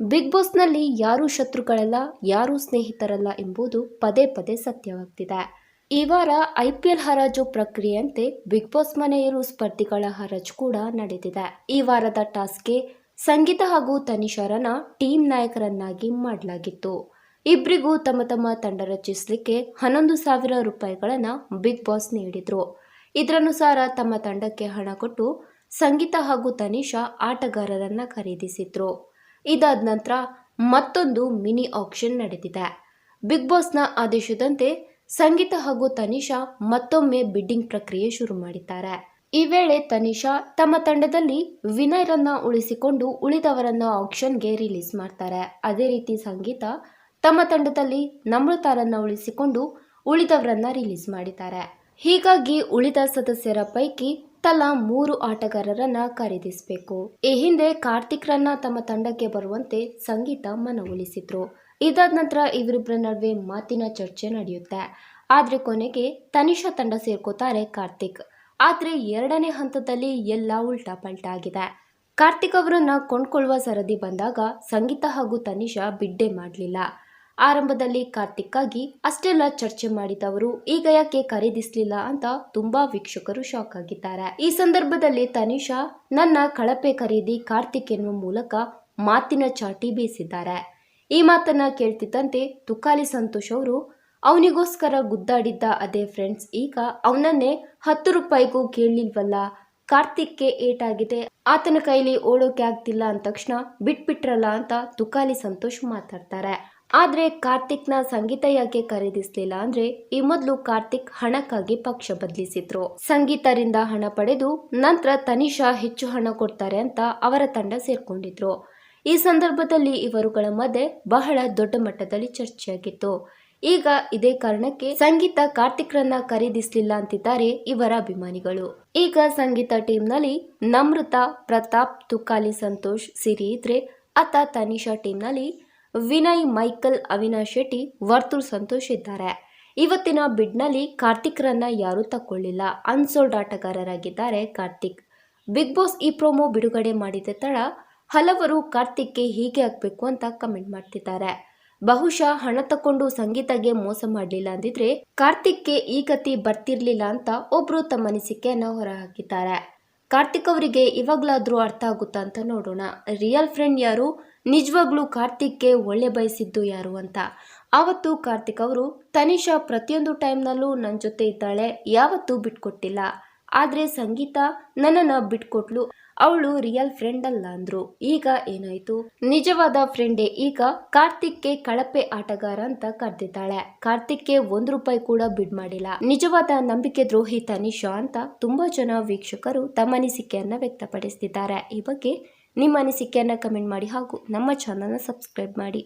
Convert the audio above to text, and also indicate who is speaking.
Speaker 1: Big ಬಾಸ್ನಲ್ಲಿ ಯಾರೂ ಶತ್ರುಗಳಲ್ಲ, ಯಾರೂ ಸ್ನೇಹಿತರಲ್ಲ ಎಂಬುದು ಪದೇ ಪದೇ ಸತ್ಯವಾಗ್ತಿದೆ. ಈ ವಾರ ಐ ಪಿ ಎಲ್ ಹರಾಜು ಪ್ರಕ್ರಿಯೆಯಂತೆ ಬಿಗ್ ಬಾಸ್ ಮನೆಯಲ್ಲೂ ಸ್ಪರ್ಧಿಗಳ ಹರಾಜು ಕೂಡ ನಡೆದಿದೆ. ಈ ವಾರದ ಟಾಸ್ಕ್ಗೆ ಸಂಗೀತ ಹಾಗೂ ತನಿಷರನ ಟೀಮ್ ನಾಯಕರನ್ನಾಗಿ ಮಾಡಲಾಗಿತ್ತು. ಇಬ್ಬರಿಗೂ ತಮ್ಮ ತಮ್ಮ ತಂಡ ರಚಿಸಲಿಕ್ಕೆ ಹನ್ನೊಂದು ಸಾವಿರ ರೂಪಾಯಿಗಳನ್ನು ಬಿಗ್ ಬಾಸ್ ನೀಡಿದ್ರು. ಇದರನುಸಾರ ತಮ್ಮ ತಂಡಕ್ಕೆ ಹಣ ಕೊಟ್ಟು ಸಂಗೀತ ಹಾಗೂ ತನಿಷಾ ಆಟಗಾರರನ್ನ ಖರೀದಿಸಿದ್ರು. ಇದಾದ ನಂತರ ಮತ್ತೊಂದು ಮಿನಿ ಆಕ್ಷನ್ ನಡೆದಿದೆ ಬಿಗ್ ಬಾಸ್ನ ಆದೇಶದಂತೆ ಸಂಗೀತ ಹಾಗೂ ತನಿಷಾ ಮತ್ತೊಮ್ಮೆ ಬಿಡ್ಡಿಂಗ್ ಪ್ರಕ್ರಿಯೆ ಶುರು ಮಾಡಿದ್ದಾರೆ. ಈ ವೇಳೆ ತನಿಷಾ ತಮ್ಮ ತಂಡದಲ್ಲಿ ವಿನಯರನ್ನ ಉಳಿಸಿಕೊಂಡು ಉಳಿದವರನ್ನ ಆಕ್ಷನ್ಗೆ ರಿಲೀಸ್ ಮಾಡ್ತಾರೆ. ಅದೇ ರೀತಿ ಸಂಗೀತ ತಮ್ಮ ತಂಡದಲ್ಲಿ ನಮ್ರತಾರನ್ನ ಉಳಿಸಿಕೊಂಡು ಉಳಿದವರನ್ನ ರಿಲೀಸ್ ಮಾಡಿದ್ದಾರೆ. ಹೀಗಾಗಿ ಉಳಿದ ಸದಸ್ಯರ ಪೈಕಿ ತಲಾ ಮೂರು ಆಟಗಾರರನ್ನ ಖರೀದಿಸಬೇಕು. ಈ ಹಿಂದೆ ಕಾರ್ತಿಕ್ ರನ್ನ ತಮ್ಮ ತಂಡಕ್ಕೆ ಬರುವಂತೆ ಸಂಗೀತ ಮನವೊಲಿಸಿದ್ರು. ಇದಾದ ನಂತರ ಇವರಿಬ್ಬರ ನಡುವೆ ಮಾತಿನ ಚರ್ಚೆ ನಡೆಯುತ್ತೆ. ಆದ್ರೆ ಕೊನೆಗೆ ತನಿಷಾ ತಂಡ ಸೇರ್ಕೋತಾರೆ ಕಾರ್ತಿಕ್. ಆದ್ರೆ ಎರಡನೇ ಹಂತದಲ್ಲಿ ಎಲ್ಲ ಉಲ್ಟಾ ಪಲ್ಟಾ ಆಗಿದೆ. ಕಾರ್ತಿಕ್ ಅವರನ್ನ ಕೊಂಡ್ಕೊಳ್ಳುವ ಸರದಿ ಬಂದಾಗ ಸಂಗೀತ ಹಾಗೂ ತನಿಷಾ ಬಿಡ್ಡೆ ಮಾಡಲಿಲ್ಲ. ಆರಂಭದಲ್ಲಿ ಕಾರ್ತಿಕ್ಕಾಗಿ ಅಷ್ಟೆಲ್ಲ ಚರ್ಚೆ ಮಾಡಿದವರು, ಈಗ ಯಾಕೆ ಖರೀದಿಸಲಿಲ್ಲ ಅಂತ ತುಂಬಾ ವೀಕ್ಷಕರು ಶಾಕ್ ಆಗಿದ್ದಾರೆ. ಈ ಸಂದರ್ಭದಲ್ಲಿ ತನಿಷಾ, ನನ್ನ ಕಳಪೆ ಖರೀದಿ ಕಾರ್ತಿಕ್ ಎನ್ನುವ ಮೂಲಕ ಮಾತಿನ ಚಾಟಿ ಬೀಸಿದ್ದಾರೆ. ಈ ಮಾತನ್ನ ಕೇಳ್ತಿದ್ದಂತೆ ತುಕಾಲಿ ಸಂತೋಷ್ ಅವರು, ಅವನಿಗೋಸ್ಕರ ಗುದ್ದಾಡಿದ್ದ ಅದೇ ಫ್ರೆಂಡ್ಸ್ ಈಗ ಅವನನ್ನೇ ಹತ್ತು ರೂಪಾಯಿಗೂ ಕೇಳಲಿಲ್ವಲ್ಲ, ಕಾರ್ತಿಕ್ಗೆ ಏಟಾಗಿದೆ, ಆತನ ಕೈಲಿ ಓಡೋಕೆ ಆಗ್ತಿಲ್ಲ ಅಂದ ತಕ್ಷಣ ಬಿಟ್ಬಿಟ್ರಲ್ಲ ಅಂತ ತುಕಾಲಿ ಸಂತೋಷ್ ಮಾತಾಡ್ತಾರೆ. ಆದ್ರೆ ಕಾರ್ತಿಕ್ನ ಸಂಗೀತ ಯಾಕೆ ಖರೀದಿಸಲಿಲ್ಲ ಅಂದ್ರೆ ಈ ಮೊದಲು ಕಾರ್ತಿಕ್ ಹಣಕ್ಕಾಗಿ ಪಕ್ಷ ಬದಲಿಸಿದ್ರು. ಸಂಗೀತರಿಂದ ಹಣ ಪಡೆದು ನಂತರ ತನಿಷಾ ಹೆಚ್ಚು ಹಣ ಕೊಡ್ತಾರೆ ಅಂತ ಅವರ ತಂಡ ಸೇರ್ಕೊಂಡಿದ್ರು. ಈ ಸಂದರ್ಭದಲ್ಲಿ ಇವರುಗಳ ಮಧ್ಯೆ ಬಹಳ ದೊಡ್ಡ ಮಟ್ಟದಲ್ಲಿ ಚರ್ಚೆಯಾಗಿತ್ತು. ಈಗ ಇದೇ ಕಾರಣಕ್ಕೆ ಸಂಗೀತ ಕಾರ್ತಿಕ್ರನ್ನ ಖರೀದಿಸಲಿಲ್ಲ ಅಂತಿದ್ದಾರೆ ಇವರ ಅಭಿಮಾನಿಗಳು. ಈಗ ಸಂಗೀತ ಟೀಮ್ನಲ್ಲಿ ನಮೃತ, ಪ್ರತಾಪ್, ತುಕಾಲಿ, ಸಂತೋಷ್, ಸಿರಿ ಇದ್ರೆ ಅತ್ತ ತನಿಷಾ ಟೀಮ್ನಲ್ಲಿ ವಿನಯ್, ಮೈಕಲ್, ಅವಿನಾಶ್ ಶೆಟ್ಟಿ ವರ್ತೂರ್ ಸಂತೋಷ್ ಇದ್ದಾರೆ. ಇವತ್ತಿನ ಬಿಡ್ನಲ್ಲಿ ಕಾರ್ತಿಕ್ರನ್ನ ಯಾರೂ ತಕ್ಕೊಳ್ಳಿಲ್ಲ. ಅನ್ಸೋಲ್ಡ್ ಆಟಗಾರರಾಗಿದ್ದಾರೆ ಕಾರ್ತಿಕ್. ಬಿಗ್ ಬಾಸ್ ಈ ಪ್ರೋಮೋ ಬಿಡುಗಡೆ ಮಾಡಿದ ತಡ ಹಲವರು ಕಾರ್ತಿಕ್ಗೆ ಹೀಗೆ ಆಗ್ಬೇಕು ಅಂತ ಕಮೆಂಟ್ ಮಾಡ್ತಿದ್ದಾರೆ. ಬಹುಶಃ ಹಣ ತಕೊಂಡು ಸಂಗೀತಗೆ ಮೋಸ ಮಾಡಲಿಲ್ಲ ಅಂದಿದ್ರೆ ಕಾರ್ತಿಕ್ಗೆ ಈ ಗತಿ ಬರ್ತಿರ್ಲಿಲ್ಲ ಅಂತ ಒಬ್ರು ತಮ್ಮ ಅನಿಸಿಕೆಯನ್ನು ಹೊರಹಾಕಿದ್ದಾರೆ. ಕಾರ್ತಿಕ್ ಅವರಿಗೆ ಇವಾಗ್ಲಾದ್ರೂ ಅರ್ಥ ಆಗುತ್ತಾ ಅಂತ ನೋಡೋಣ. ರಿಯಲ್ ಫ್ರೆಂಡ್ ಯಾರು? ನಿಜವಾಗ್ಲೂ ಕಾರ್ತಿಕ್ಗೆ ಒಳ್ಳೆ ಬಯಸಿದ್ದು ಯಾರು ಅಂತ? ಆವತ್ತು ಕಾರ್ತಿಕ್ ಅವರು, ತನಿಷಾ ಪ್ರತಿಯೊಂದು ಟೈಮ್ನಲ್ಲೂ ನನ್ನ ಜೊತೆ ಇದ್ದಾಳೆ, ಯಾವತ್ತೂ ಬಿಟ್ಕೊಟ್ಟಿಲ್ಲ. ಆದರೆ ಸಂಗೀತ ನನ್ನನ್ನು ಬಿಟ್ಕೊಟ್ಲು. ಅವಳು ರಿಯಲ್ ಫ್ರೆಂಡ್ ಅಲ್ಲ ಅಂದ್ರು. ಈಗ ಏನಾಯ್ತು? ನಿಜವಾದ ಫ್ರೆಂಡೇ ಈಗ ಕಾರ್ತಿಕ್ಗೆ ಕಳಪೆ ಆಟಗಾರ ಅಂತ ಕರೆದಿದ್ದಾಳೆ. ಕಾರ್ತಿಕ್ಗೆ ಒಂದು ರೂಪಾಯಿ ಕೂಡ ಬಿಡ್ ಮಾಡಿಲ್ಲ. ನಿಜವಾದ ನಂಬಿಕೆ ದ್ರೋಹಿ ತನಿಷಾ ಅಂತ ತುಂಬಾ ಜನ ವೀಕ್ಷಕರು ತಮ್ಮ ಅನಿಸಿಕೆಯನ್ನ ವ್ಯಕ್ತಪಡಿಸುತ್ತಿದ್ದಾರೆ ಈ ಬಗ್ಗೆ ನಿಮ್ಮ ಅನಿಸಿಕೆಯನ್ನ ಕಮೆಂಟ್ ಮಾಡಿ ಹಾಗೂ ನಮ್ಮ ಚಾನಲ್ನ ಸಬ್ಸ್ಕ್ರೈಬ್ ಮಾಡಿ.